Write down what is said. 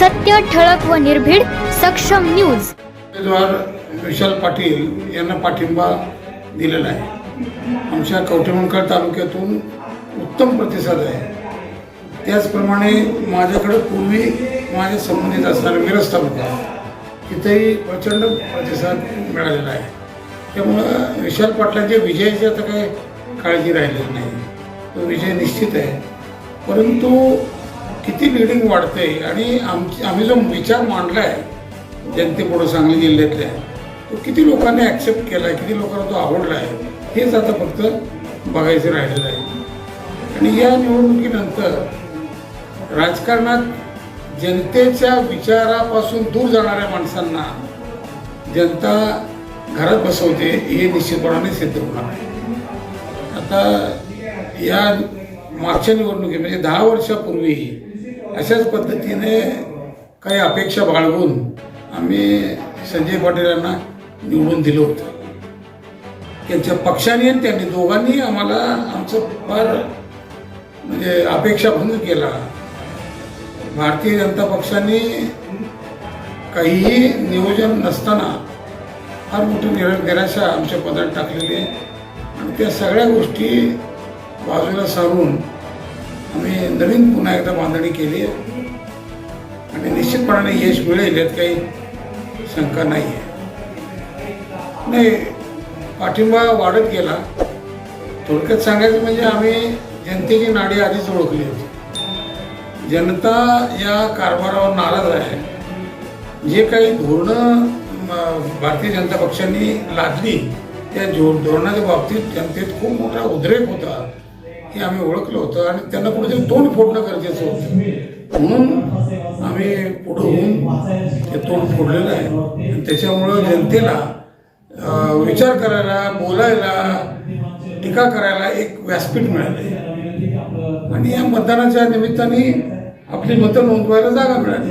सत्य ठळक व निर्भीड सक्षम न्यूज. उमेदवार विशाल पाटील यांना पाठिंबा दिलेला आहे. आमच्या कवठेमंकाळ तालुक्यातून उत्तम प्रतिसाद आहे. त्याचप्रमाणे माझ्याकडं पूर्वी माझ्या संबंधित असणारा मिरज तालुका तिथेही प्रचंड प्रतिसाद मिळालेला आहे. त्यामुळं विशाल पाटलांच्या विजयाची आता काही काळजी राहिलेली नाही. तो विजय निश्चित आहे. परंतु किती लिडिंग वाढते? आणि आमची आम्ही जो विचार मांडला आहे जनतेपुढं सांगली जिल्ह्यातल्या तो किती लोकांनी ॲक्सेप्ट केला आहे किती लोकांना तो आवडला आहे हेच आता फक्त बघायचं राहिलेलं आहे. आणि या निवडणुकीनंतर राजकारणात जनतेच्या विचारापासून दूर जाणाऱ्या माणसांना जनता घरात बसवते हे निश्चितपणाने सिद्ध होणार आहे. आता या मागच्या निवडणुकी म्हणजे दहा वर्षापूर्वी अशाच पद्धतीने काही अपेक्षा बाळगून आम्ही संजय पाटील यांना निवडून दिलं होतं. त्यांच्या पक्षाने आणि त्यांनी दोघांनी आम्हाला आमचं फार म्हणजे अपेक्षाभंग केला. भारतीय जनता पक्षाने काहीही नियोजन नसताना फार मोठी निरा निराशा आमच्या पदात टाकलेली आहे. आणि त्या सगळ्या गोष्टी बाजूला सारून आम्ही नवीन पुन्हा एकदा बांधणी केली आहे. आणि निश्चितपणाने यश मिळेल यात काही शंका नाही आहे. नाही पाठिंबा वाढत गेला. थोडक्यात सांगायचं म्हणजे आम्ही जनतेची नाडी आधीच ओळखली होती. जनता या कारभारावर नाराज आहे. जे काही धोरणं म, भारतीय जनता पक्षाने लादली त्या धोरणाच्या बाबतीत जनतेत खूप मोठा उद्रेक होता. हे आम्ही ओळखलं होतं आणि त्यांना कुठेतरी तोंड फोडणं गरजेचं होतं. म्हणून आम्ही पुढं होऊन ते तोंड फोडलेलं आहे. आणि त्याच्यामुळं जनतेला विचार करायला बोलायला टीका करायला एक व्यासपीठ मिळाले आणि या मतदानाच्या निमित्ताने आपली मतं नोंदवायला जागा मिळाली.